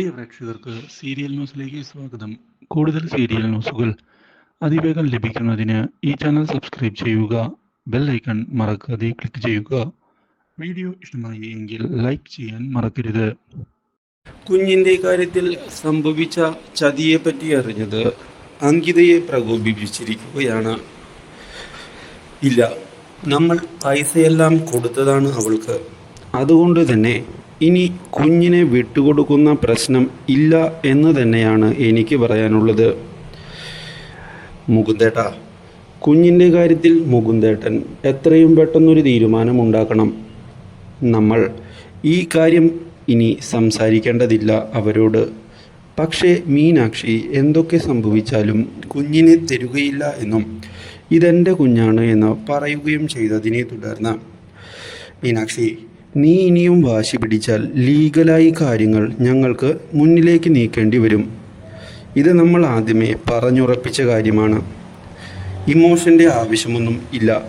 പ്രിയ പ്രേക്ഷകർക്ക് സീരിയൽ ന്യൂസിലേക്ക് സ്വാഗതം. കൂടുതൽ സീരിയൽ ന്യൂസുകൾ അതിവേഗം ലഭിക്കുന്നതിന് ഈ ചാനൽ സബ്സ്ക്രൈബ് ചെയ്യുക ബെൽ ഐക്കൺ മറക്കാതെ ക്ലിക്ക് ചെയ്യുക. വീഡിയോ ഇഷ്ടമായി എങ്കിൽ ലൈക്ക് ചെയ്യാൻ മറക്കരുത്. കുഞ്ഞിന്റെ കാര്യത്തിൽ സംഭവിച്ച ചതിയെപ്പറ്റി അറിഞ്ഞത് അങ്കിതയെ പ്രകോപിപ്പിച്ചിരിക്കുകയാണ്. ഇല്ല നമ്മൾ പൈസയെല്ലാം കൊടുത്തതാണ് അവൾക്ക്. അതുകൊണ്ട് തന്നെ ഇനി കുഞ്ഞിനെ വിട്ടുകൊടുക്കുന്ന പ്രശ്നം ഇല്ല എന്ന് തന്നെയാണ് എനിക്ക് പറയാനുള്ളത്. മുകുന്ദേട്ട കുഞ്ഞിന്റെ കാര്യത്തിൽ മുകുന്ദേട്ടൻ എത്രയും പെട്ടെന്നൊരു തീരുമാനം ഉണ്ടാക്കണം നമ്മൾ ഈ കാര്യം ഇനി സംസാരിക്കേണ്ടതില്ല അവരോട്. പക്ഷേ മീനാക്ഷി എന്തൊക്കെ സംഭവിച്ചാലും കുഞ്ഞിനെ തരുകയില്ല എന്നും ഇതെന്റെ കുഞ്ഞാണ് എന്ന് പറയുകയും ചെയ്തതിനെ തുടർന്ന് മീനാക്ഷി നീ ഇനിയും വാശി പിടിച്ചാൽ ലീഗലായി കാര്യങ്ങൾ ഞങ്ങൾക്ക് മുന്നിലേക്ക് നീക്കേണ്ടി വരും. ഇത് നമ്മൾ ആദ്യമേ പറഞ്ഞുറപ്പിച്ച കാര്യമാണ്. ഇമോഷന്റെ ആവശ്യമൊന്നും ഇല്ല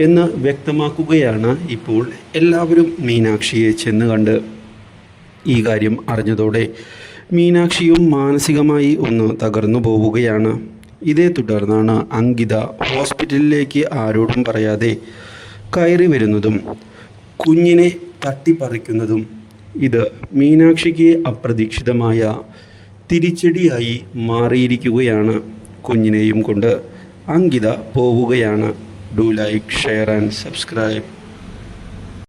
എന്ന് വ്യക്തമാക്കുകയാണ് ഇപ്പോൾ എല്ലാവരും മീനാക്ഷിയെ ചെന്ന് കണ്ട്. ഈ കാര്യം അറിഞ്ഞതോടെ മീനാക്ഷിയും മാനസികമായി ഒന്ന് തകർന്നു പോവുകയാണ്. ഇതേ തുടർന്നാണ് അങ്കിത ഹോസ്പിറ്റലിലേക്ക് ആരോടും പറയാതെ കയറി വരുന്നതും കുഞ്ഞിനെ തട്ടിപ്പറിക്കുന്നതും ഇത് മീനാക്ഷിക്ക് അപ്രതീക്ഷിതമായ തിരിച്ചടിയായി മാറിയിരിക്കുകയാണ് കുഞ്ഞിനെയും കൊണ്ട്. അങ്കിത പോവുകയാണ്. Do like share and subscribe